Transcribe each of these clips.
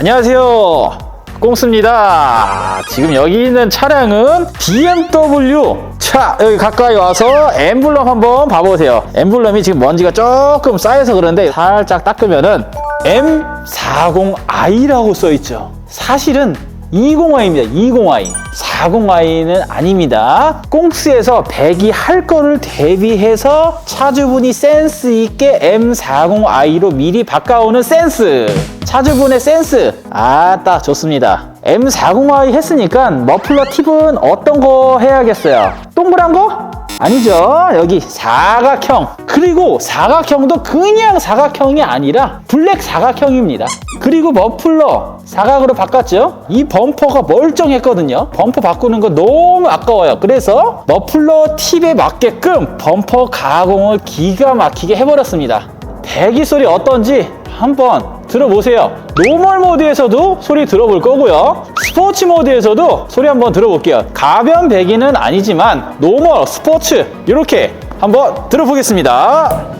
안녕하세요. 꽁스입니다. 지금 여기 있는 차량은 BMW. 자, 여기 가까이 와서 엠블럼 한번 봐보세요. 엠블럼이 지금 먼지가 조금 쌓여서 그런데 살짝 닦으면은 M40i라고 써있죠. 사실은 20i입니다. 20i. 40i는 아닙니다. 꽁스에서 배기 할 거를 대비해서 차주분이 센스 있게 M40i로 미리 바꿔오는 센스. 차주분의 센스. 아따 좋습니다. M40i 했으니까 머플러 팁은 어떤 거 해야겠어요? 동그란 거? 아니죠. 여기 사각형. 그리고 사각형도 그냥 사각형이 아니라 블랙 사각형입니다. 그리고 머플러 사각으로 바꿨죠. 이 범퍼가 멀쩡했거든요. 범퍼 바꾸는 거 너무 아까워요. 그래서 머플러 팁에 맞게끔 범퍼 가공을 기가 막히게 해버렸습니다. 배기 소리 어떤지 한번 들어보세요. 노멀 모드에서도 소리 들어볼 거고요. 스포츠 모드에서도 소리 한번 들어볼게요. 가변 배기는 아니지만 노멀, 스포츠 이렇게 한번 들어보겠습니다.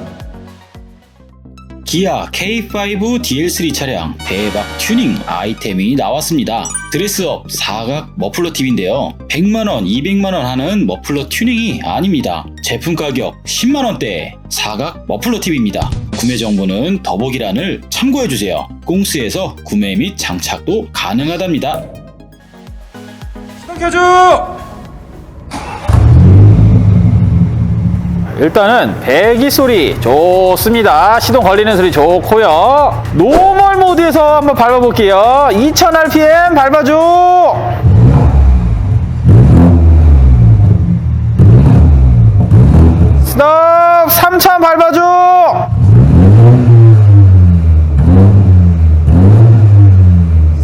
기아 K5 DL3 차량 대박 튜닝 아이템이 나왔습니다. 드레스업 사각 머플러 팁인데요. 100만원, 200만원 하는 머플러 튜닝이 아닙니다. 제품 가격 10만원대 사각 머플러 팁입니다. 구매 정보는 더보기란을 참고해주세요. 꽁스에서 구매 및 장착도 가능하답니다. 켜줘! 일단은 배기 소리 좋습니다. 시동 걸리는 소리 좋고요. 노멀 모드에서 한번 밟아볼게요. 2000rpm 밟아줘. 스톱 3000 밟아줘.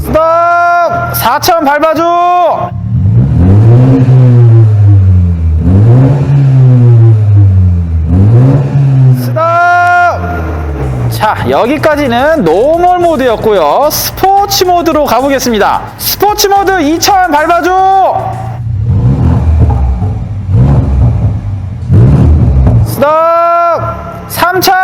스톱 4000 밟아줘. 스톱! 자, 여기까지는 노멀 모드였고요. 스포츠 모드로 가보겠습니다. 스포츠 모드 2000 밟아줘! 스톱! 3000!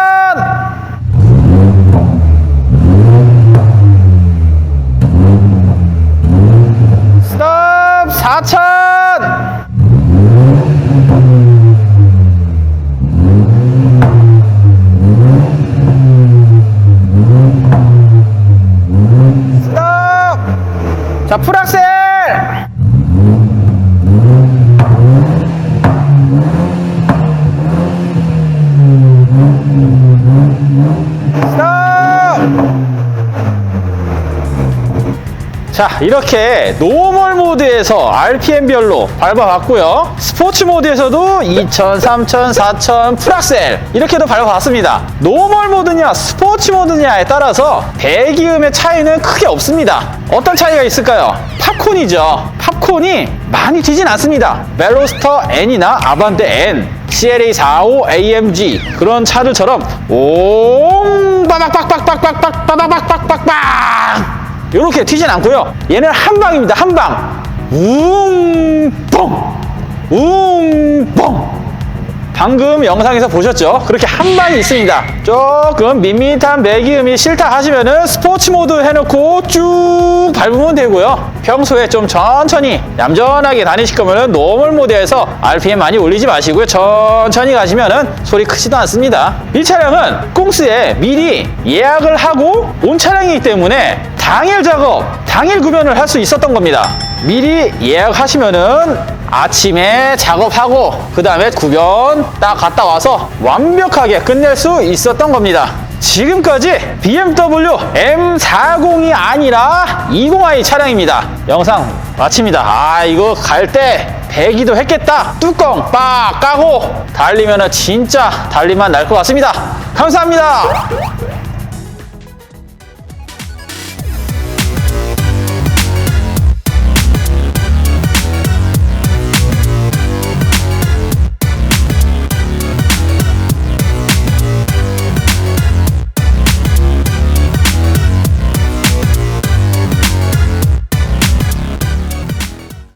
스톱! 4000! 스톱! 스톱! 자, 이렇게 노멀 모드에서 RPM별로 밟아봤고요. 스포츠 모드에서도 2000, 3000, 4000, 풀악셀 이렇게도 밟아봤습니다. 노멀 모드냐, 스포츠 모드냐에 따라서 배기음의 차이는 크게 없습니다. 어떤 차이가 있을까요? 팝콘이죠. 팝콘이 많이 튀진 않습니다. 벨로스터 N이나 아반떼 N, CLA 45 AMG 그런 차들처럼 옹 빠박박박박박박 빠박박박박박 이렇게 튀진 않고요. 얘는 한 방입니다. 한 방. 웅뻥. 웅뻥. 방금 영상에서 보셨죠? 그렇게 한 방이 있습니다. 조금 밋밋한 배기음이 싫다 하시면은 스포츠 모드 해놓고 쭉 밟으면 되고요. 평소에 좀 천천히 얌전하게 다니실 거면은 노멀 모드에서 RPM 많이 올리지 마시고요. 천천히 가시면은 소리 크지도 않습니다. 이 차량은 꽁스에 미리 예약을 하고 온 차량이기 때문에 당일 작업, 당일 구변을 할 수 있었던 겁니다. 미리 예약하시면은 아침에 작업하고 그 다음에 구변 딱 갔다 와서 완벽하게 끝낼 수 있었던 겁니다. 지금까지 BMW M40이 아니라 20i 차량입니다. 영상 마칩니다. 아 이거 갈 때 배기도 했겠다. 뚜껑 빡 까고 달리면 진짜 달리만 날 것 같습니다. 감사합니다.